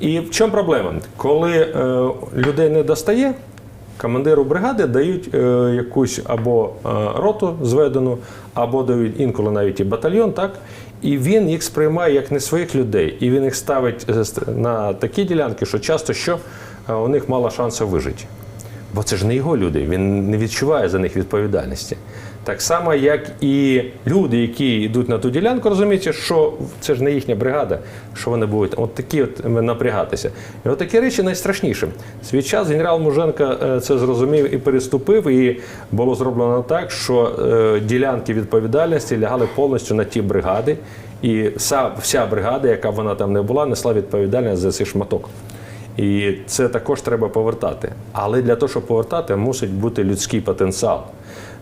І в чому проблема? Коли е, людей не достає, командиру бригади дають е, якусь або е, роту зведену, або дають інколи навіть і батальйон, так? І він їх сприймає як не своїх людей. І він їх ставить е, на такі ділянки, що часто що е, у них мало шансу вижити. Бо це ж не його люди, він не відчуває за них відповідальності. Так само, як і люди, які йдуть на ту ділянку, розумієте, що це ж не їхня бригада, що вони будуть от такі от напрягатися. І от такі речі найстрашніше. Свій час генерал Муженко е, це зрозумів і переступив, і було зроблено так, що е, ділянки відповідальності лягали повністю на ті бригади, і вся, вся бригада, яка вона там не була, несла відповідальність за цей шматок. І це також треба повертати. Але для того, щоб повертати, мусить бути людський потенціал.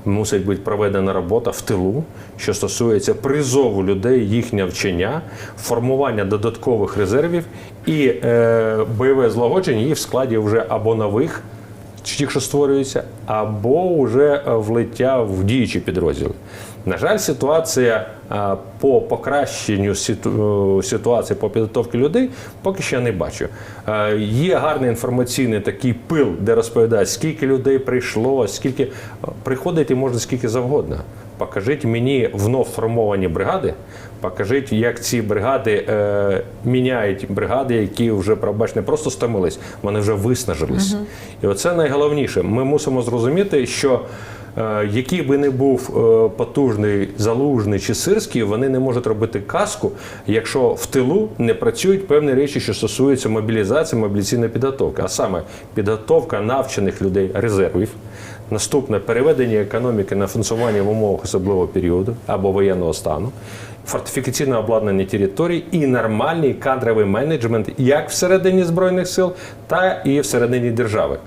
Мусить бути проведена робота в тилу, що стосується призову людей, їхнє вчення, формування додаткових резервів і е, бойове злагодження їх в складі вже або нових, ті, що створюються, або вже е, влиття в діючі підрозділи. На жаль, ситуація по покращенню е, ситуації по підготовці людей поки що не бачу. Е, Є гарний інформаційний такий пил, де розповідають, скільки людей прийшло, скільки е, приходить і можна скільки завгодно. Покажіть мені вновь формовані бригади, покажіть, як ці бригади е, міняють бригади, які вже пробач, не просто стомились, вони вже виснажились. І оце найголовніше. Ми мусимо зрозуміти, що е, який би не був е, потужний залужний чи сирський, вони не можуть робити казку, якщо в тилу не працюють певні речі, що стосуються мобілізації, мобілізаційної підготовки, а саме підготовка навчених людей резервів. Наступне переведення економіки на функціонування в умовах особливого періоду або воєнного стану, фортифікаційне обладнання територій і нормальний кадровий менеджмент як всередині збройних сил, та і всередині держави.